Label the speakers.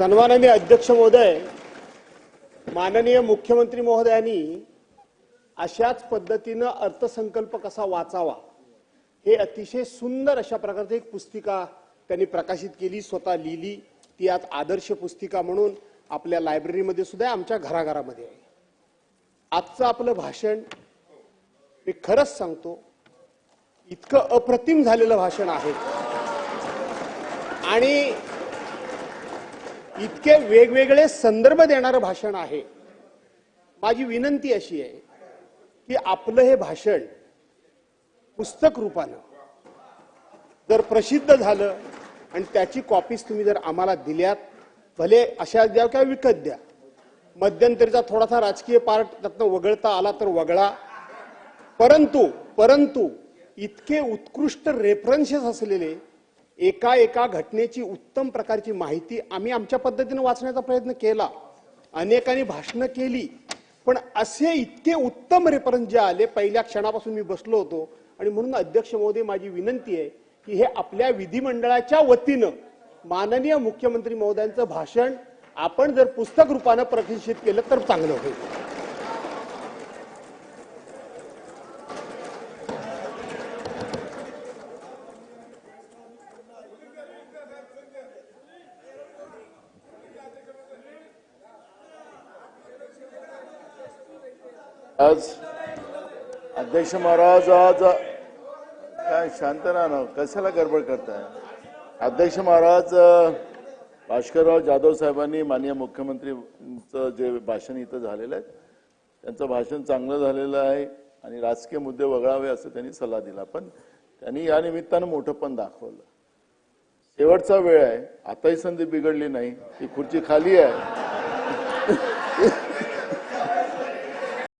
Speaker 1: सन्माननीय अध्यक्ष महोदय माननीय मुख्यमंत्री महोदयांनी अशाच पद्धतीनं अर्थसंकल्प कसा वाचावा हे अतिशय सुंदर अशा प्रकारची एक पुस्तिका त्यांनी प्रकाशित केली स्वतः लिहिली. ती आज आदर्श पुस्तिका म्हणून आपल्या लायब्ररीमध्ये सुद्धा आहे, आमच्या घराघरामध्ये आहे. आजचं आपलं भाषण मी खरंच सांगतो इतकं अप्रतिम झालेलं भाषण आहे. आणि इतके वेगवेगळे संदर्भ देणारं भाषण आहे. माझी विनंती अशी आहे की आपलं हे भाषण पुस्तक रूपानं जर प्रसिद्ध झालं आणि त्याची कॉपीज तुम्ही जर आम्हाला दिल्यात भले अशा द्या किंवा विकत द्या मध्यंतरीचा थोडासा राजकीय पार्ट त्यातनं वगळता आला तर वगळा. परंतु परंतु इतके उत्कृष्ट रेफरन्सेस असलेले एका एका घटनेची उत्तम प्रकारची माहिती आम्ही आमच्या पद्धतीने वाचण्याचा प्रयत्न केला. अनेकांनी भाषणं केली. पण असे इतके उत्तम रेफरन्स जे आले पहिल्या क्षणापासून मी बसलो होतो आणि म्हणून अध्यक्ष महोदय माझी विनंती आहे की हे आपल्या विधिमंडळाच्या वतीनं माननीय मुख्यमंत्री महोदयांचं भाषण आपण जर पुस्तक रूपानं प्रकाशित केलं तर चांगलं होईल.
Speaker 2: आज अध्यक्ष महाराज आज काय शांत राहा ना कशाला गडबड करताय? अध्यक्ष महाराज भास्करराव जाधव साहेबांनी माननीय मुख्यमंत्रीचं जे भाषण इथं झालेलं आहे त्यांचं भाषण चांगलं झालेलं आहे आणि राजकीय मुद्दे वगळावे असं त्यांनी सल्ला दिला. पण त्यांनी या निमित्तानं मोठं पण दाखवलं. शेवटचा वेळ आहे. आताही संधी बिघडली नाही. ती खुर्ची खाली आहे.